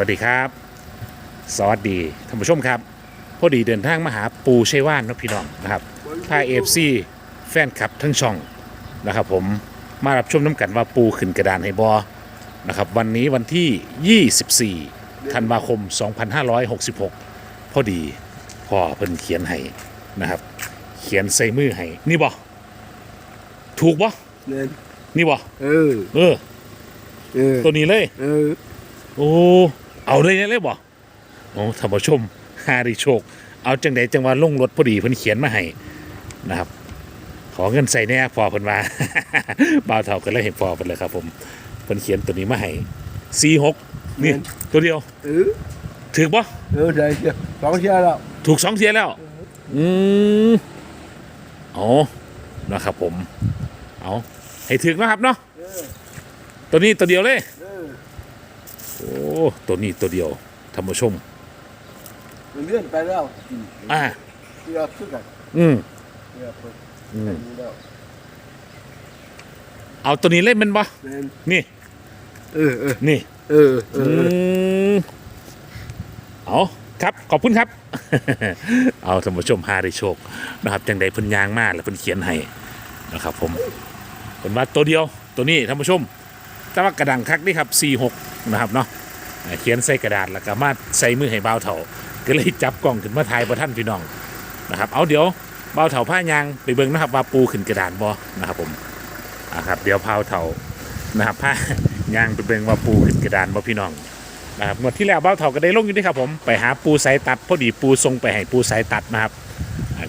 วัสดีครับ สวัสดีท่านผู้ชมครับ พอดีเดินทางมาหาปูชัยว่านเนาะพี่น้องนะครับพาเอฟซีแฟนคลับทั้งช่องนะครับผมมารับชมน้ำกันว่าปูขึ้นกระดานให้บอนะครับวันนี้วันที่ 24 ธันวาคม 2566 พอดีพ่อเพิ่นเขียนให้นะครับ เขียนใส่มือให้นี่บอถูกบอเนี่ยนี่บอเออเออเออ ตัวนี้เลย เออ โอ้ เอาเลยเนี่ยเลยบ่โอ้ท่านผู้ชมฮาริโชค เอาจังใดจังว่าลงรถพอดีเพิ่นเขียนมาให้นะครับ ขอเงินใส่แน่พอเพิ่นว่าบ่าวเท่ากันเลยเห็นพอเพิ่นเลยครับ ผมเพิ่นเขียนตัวนี้มาให้46นี่ตัวเดียวเออถูกบ่เออได้เชียวสองเชียวแล้วถูกสองเสียแล้ว อืมอ๋อนะครับผม เอาให้ถึงนะครับเนาะเออตัวนี้ตัวเดียวเลยเออ โอ้ตัวนี้ตัวเดียวท่านผู้ชมมันเลื่อนไปแล้วอ่าเชียวขึ้นกันอืมเชียวไปอืมนี่แล้วเอาตัวนี้เล่นมันบ่เนี่ยนี่ เออเออนี่ เออเออือมเอาครับ ขอบคุณครับ เอาท่านผู้ชมหาได้โชคนะครับจังใดเพิ่นยางมากแล้วเพิ่นเขียนให้นะครับ ผมเพิ่นว่าตัวเดียวตัวนี้ท่านผู้ชม แต่ว่ากระดังคักนี่ครับ46 นะครับเนาะเขียนใส่กระดาษแล้วก็มาใส่มือให้เบาเถาก็เลยจับกล้องขึ้นมาถ่ายบ่ท่านพี่น้องนะครับ เอาเดี๋ยวเบาเถาผ้ายางไปเบิ่งนะครับว่าปูขึ้นกระดานบ่นะครับผมอ่าครับเดี๋ยวพาเถานะครับผ้ายางไปเบิ่งว่าปูขึ้นกระดานบ่พี่น้องนะครับงวดที่แล้วเบาเถาก็ได้ลงอยู่ด้วยครับผมไปหาปูสายตัดพอดีปูทรงไปให้ปูสายตัดนะครับ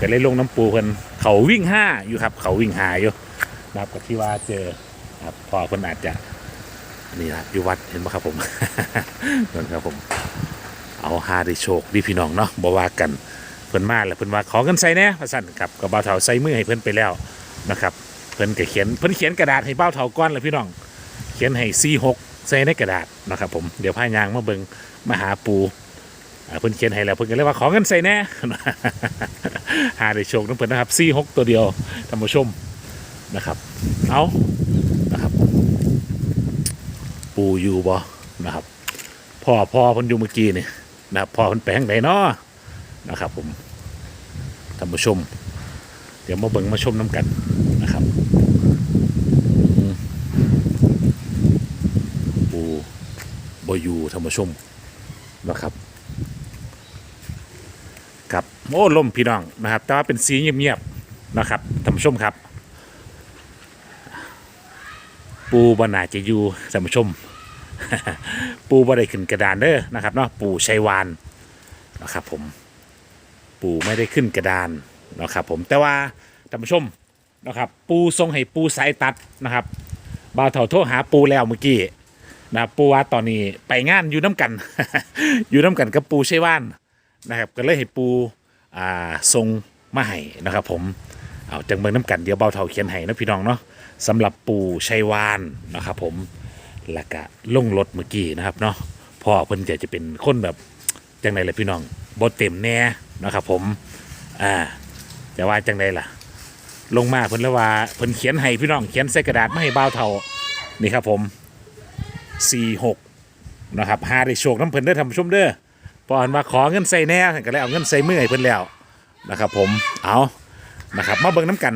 ก็เลยลงน้ำปูเพิ่นเขาวิ่งห้าอยู่ครับ เขาวิ่งหาอยู่นะครับก็ที่ว่าเจอครับพอเพิ่นอาจจะ นี่ครับอยู่วัดเห็นไหมครับผมนั่นครับผม เอาหาได้โชคดีพี่น้องเนาะบ่ว่ากันเพิ่นมาแล้วเพิ่นว่าขอกันใส่แน่พระสั่นกับกับบ่าวเฒ่าใส่มือให้เพิ่นไปแล้วนะครับ เพิ่นก็เขียนเพิ่นเขียนกระดาษให้บ่าวเฒ่าก้อนเลยพี่น้อง เขียนให้46ใส่ในกระดาษนะครับผมเดี๋ยวพายางมาเบิงมาหาปูเพิ่นเขียนให้แล้วเพิ่นก็เลยว่าขอกันใส่แน่หาได้โชคนำเพิ่นนะครับ46ตัวเดียวท่านผู้ชมนะครับ เอา ปูอยู่บ่นะครับพ่อพ่อพิ่นอยู่เมื่อกี้นี่นะครับพ่อพิ่นแปลงไหนเนาะนะครับ ผมท่านผู้ชม เดี๋ยวมาเบิ่งมาชมน้ำกันนะครับปูบ่อยู่ท่านผู้ชมนะครับครับโอ้ลมพี่น้องนะครับ แต่ว่าเป็นสีเงียบๆนะครับท่านผู้ชมครับ ปูบนาจะอยู่ท่านผู้ชม ปูบ่ได้ขึ้นกระดานเด้อนะครับเนาะปูชัยวานนะครับผมปูไม่ได้ขึ้นกระดานนะครับผมแต่ว่าท่านผู้ชมนะครับปูทรงให้ปูสายตัดนะครับบ่าวเถาโทรหาปูแล้วเมื่อกี้นะปูว่าตอนนี้ไปงานอยู่น้ำกัน อยู่น้ำกันกับปูชัยวานนะครับก็เลยให้ปูอ่าทรงมาให้นะครับผมเอาจังเบิ่งน้ำกันเดี๋ยวเบาเถาเขียนให้นะพี่น้องเนาะ สำหรับปู่ชัยวานนะครับผมแล้วก็ลงรถเมื่อกี้นะครับเนาะพ่อเพิ่นจะจะเป็นคนแบบจังไดล่ะพี่น้องบ่เต็มแน่นะครับผมอ่าจะว่าจังไดล่ะ ลงมาเพิ่นแล้วว่าเพิ่นเขียนให้พี่น้องเขียนใส่กระดาษมาให้บ่าวเท่านี่ครับผม46นะครับหาได้โชคน้ำเพิ่นเด้ท่านผู้ชมเด้อพอเพิ่นมาขอเงินใส่แน่ก็เลยเอาเงินใส่มือให้เพิ่นแล้วนะครับผมเอานะครับมาเบิ่งน้ำกัน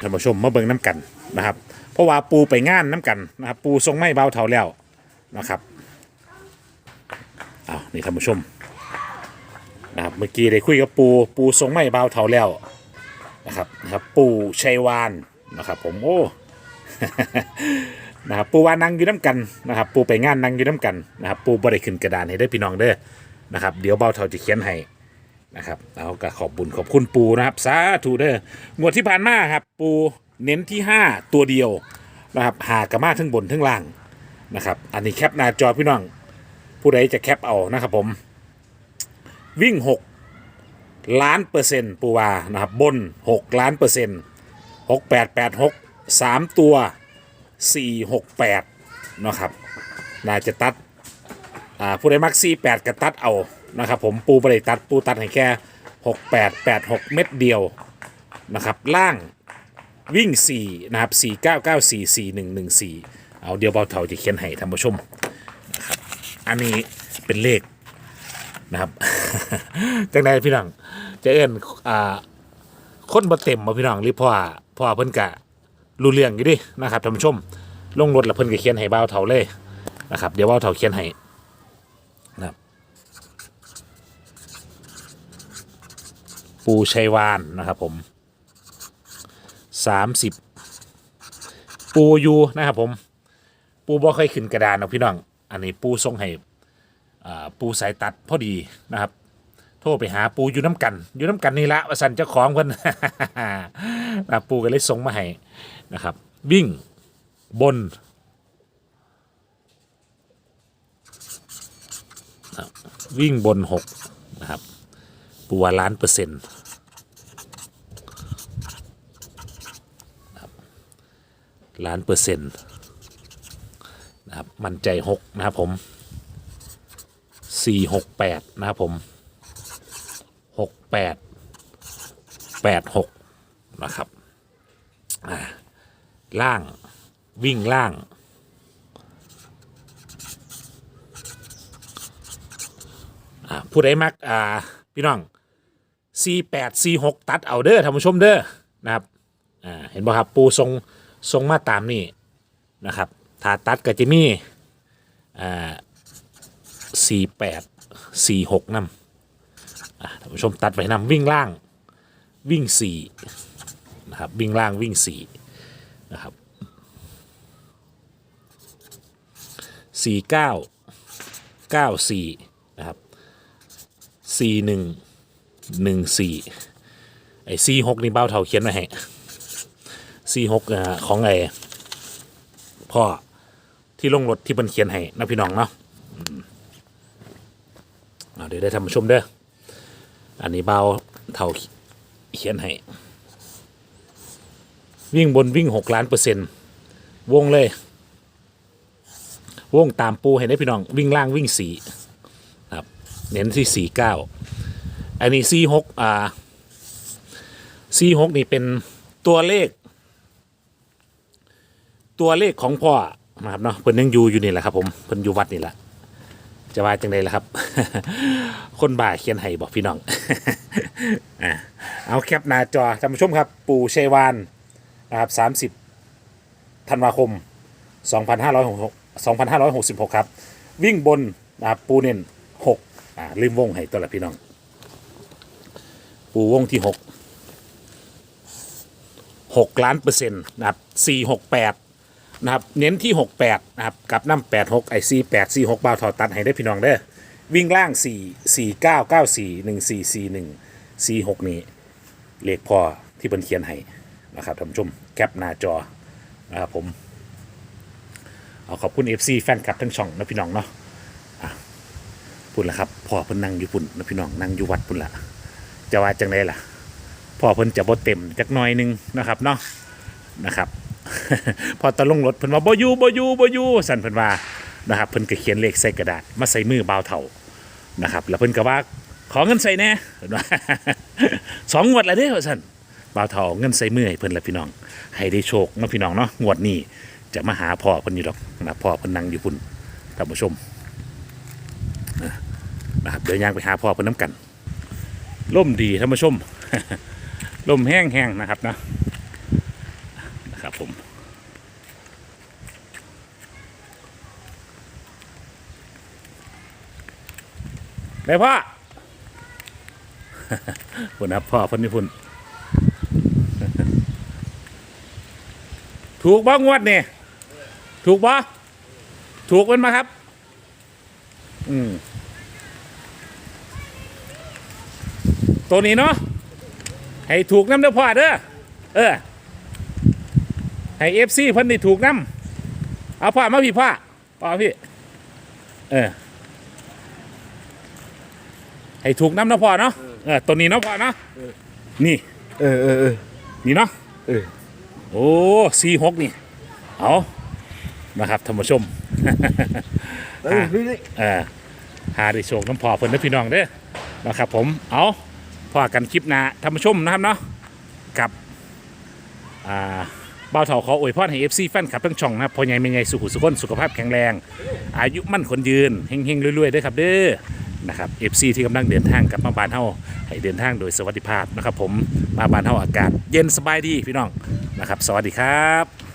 ท่านผู้ชมมาเบิ่งน้ำกัน นะครับ เพราะว่าปูไปงานน้ำกันนะครับ ปูทรงไม้เบาเท่าแล้วนะครับเอานี่ท่านผู้ชมนะครับเมื่อกี้ได้คุยกับปูปูทรงไม้เบาเท่าแล้วนะครับนะครับ ปูชัยวานนะครับ ผมโอ้นะครับปูวานั่งอยู่น้ำกันนะครับ ปูไปงานนั่งอยู่น้ำกันนะครับ ปูบริขึ้นกระดานให้ได้พี่น้องเด้อนะครับ เดี๋ยวเบาเท่าจะเขียนให้นะครับเอาก็ขอบบุญขอบคุณปูนะครับสาธุเด้องวดที่ผ่านมาครับปู เน้นที่ 5 ตัวเดียวนะครับหากระมาทั้งบนทั้งล่างนะครับ อันนี้แคปหน้าจอพี่น้องผู้ใดจะแคปเอานะครับผม วิ่ง 6 ล้านเปอร์เซ็นต์ปูวานะครับบน 6 ล้านเปอร์เซ็นต์6 8 8 6 3 ตัว 4 6 8นะครับน่าจะตัดอ่าผู้ใดมักซี่แปดกระตัดเอานะครับผมปูบริตัดปูตัดให้แค่หกแปดแปดหกเม็ดเดียวนะครับล่าง วิ่งสี่นะครับสี่เก้าเก้าสี่สี่หนึ่งหนึ่งสี่เอาเดียวเบาเท่าจะเขียนให้ท่านผู้ชมนะครับอันนี้เป็นเลขนะครับจังไดพี่น้องจะเอิ้นอ่าคนบ่เต็มบ่พี่น้องหรือพ่อพ่อเพิ่นกะรู้เรื่องอยู่ดินะครับท่านผู้ชม ลงรถแล้วเพิ่นก็เขียนให้บ่าเฒ่าเลยนะครับ เดี๋ยวบ่าเฒ่าเขียนให้นะครับปูชัยวานนะครับผม สามสิบปูอยูนะครับผม ปูบ่เคยขึ้นกระดานหรอกพี่น้อง อันนี้ปูส่งให้ปูสายตัดพอดีนะครับ โทรไปหาปูอยู่น้ำกัน อยู่น้ำกันนี่ละว่าสันเจ้าของเพิ่นนะปูก็เลยส่งมาให้นะครับ วิ่งบนวิ่งบนหกนะครับ ปูว่าล้านเปอร์เซ็นต์นะครับ ล้านเปอร์เซ็นต์นะครับมั่นใจหกนะครับผมสี่หกแปดนะครับผมหกแปดแปดหกนะครับอ่าล่างวิ่งล่างอ่าผู้ใดมักอ่าพี่น้องสี่แปดสี่หกตัดเอาเด้อท่านผู้ชมเด้อนะครับอ่าเห็นป่ครับปูทรง ทรงมาตามนี่นะครับถ้าตัดก็จะมีอ่าสี่แปดสี่หกนำอะท่านผู้ชมตัดไปนำวิ่งล่างวิ่งสี่นะครับวิ่งล่างวิ่งสี่นะครับสี่เก้าเก้าสี่นะครับสี่หนึ่งหนึ่งสี่ไอ้สี่หกนี่เบ้าเท่าเขียนมาให้ สี่หกของไอ้พ่อที่ลงรถที่มันเขียนให้นะพี่น้องเนาะเดี๋ยวได้ทำมาชมเด้อ อันนี้เบาเท่าเขียนให้ วิ่งบนวิ่งหกล้านเปอร์เซ็นต์วงเลย วงตามปูให้ได้พี่น้อง วิ่งล่างวิ่งสีครับ เน้นที่สี่เก้าอันนี้สี่หกอ่าสี่หกนี่เป็นตัวเลข ตัวเลขของพ่อนะครับเนาะเพิ่นยังอยู่อยู่นี่แหละครับผมเพิ่นอยู่วัดนี่แหละจะว่าจังไดล่ะครับ คนบ่าเขียนให้บอกพี่น้องอะเอาแคปหน้าจอท่านผู้ชมครับ ปู่ชัยวานนะครับ30ธันวาคม 2566 2566 ครับ วิ่งบนนะครับปูเน้น6อ่าลืมวงให้ตัวละพี่น้อง ปูวงที่ 6 6 ล้านเปอร์เซ็นต์นะครับ468 นะครับเน้นที่ 68นะครับกับน้ำ86ไอซี8 4 6บาวทอดตัดให้ได้พี่น้องเด้อวิ่งล่าง 4 4 9 9 4 1 4 4 1 4 6 นี้เลขพอที่เพิ่นเขียนให้นะครับท่านผู้ชมแคปหน้าจอนะครับผมเอาขอบคุณ FC แฟนคลับทั้งช่องนะพี่น้องเนาะอะพุ่นละครับพ่อเพิ่นนั่งอยู่พุ่นนะพี่น้องนั่งอยู่วัดพุ่นละจะว่าจังไดล่ะพ่อเพิ่นจะบ่เต็มจักหน่อยหนึงนะครับเนาะนะครับ พอตะลงรถเพิ่นว่าบ่อยู่บ่อยู่บ่อยู่สั่นเพิ่นว่านะครับเพิ่นก็เขียนเลขใส่กระดาษมาใส่มือบาวเฒ่านะครับ แล้วเพิ่นก็ว่าขอเงินใส่แน่เพิ่นว่าสองงวดแล้วเด้อว่าซั่นบาวเฒ่าเงินใส่มือให้เพิ่นละพี่น้อง ให้ได้โชคเนาะพี่น้องเนาะงวดนี้จะมาหาพ่อเพิ่นอยู่ดอกนะพ่อเพิ่นนั่งอยู่พุ่นท่านผู้ชมนะครับเดี๋ยวย่างไปหาพ่อเพิ่นน้ำกันล่มดีท่านผู้ชมลมแห้งๆนะครับนะ นะครับผมได้พ่อพุ่นครับพ่อพุ่นนี่พุ่นถูกบ้างวดเนี่ยถูกบ้ถูกมันมาครับ อืมตัวนี้เนาะให้ถูกน้ำเด้อพ่อเด้อเออ ให้เอฟซีเพิ่นได้ถูกน้ำเอาพ่อมาพี่พ่อพ่อพี่เออให้ถูกน้ำเนาะพ่อเนาะเออตัวนี้เนาะพ่อเนาะนี่ เออเออเออนี่เนาะเออโอ้สี่หกนี่เอานะครับท่านผู้ชมเออนี่นี่เออหาได้โชคน้ำพอเพิ่นนะพี่น้องเด้อนะครับผมเอาพอกันคลิปหน้าท่านผู้ชมนะครับเนาะกับอ่า บ่าวเถาขออวยพรให้ FC แฟนคลับทั้งช่องนะครับพ่อใหญ่แม่ใหญ่สุขุสุขนสุขภาพแข็งแรง อายุมั่นคนยืนเฮงๆรวยๆด้วยครับเด้อนะครับ FC ที่กำลังเดินทางกลับมาบ้านเฮาให้เดินทางโดยสวัสดิภาพนะครับผมมาบ้านเฮาอากาศ เย็นสบายดีพี่น้องนะครับ สวัสดีครับ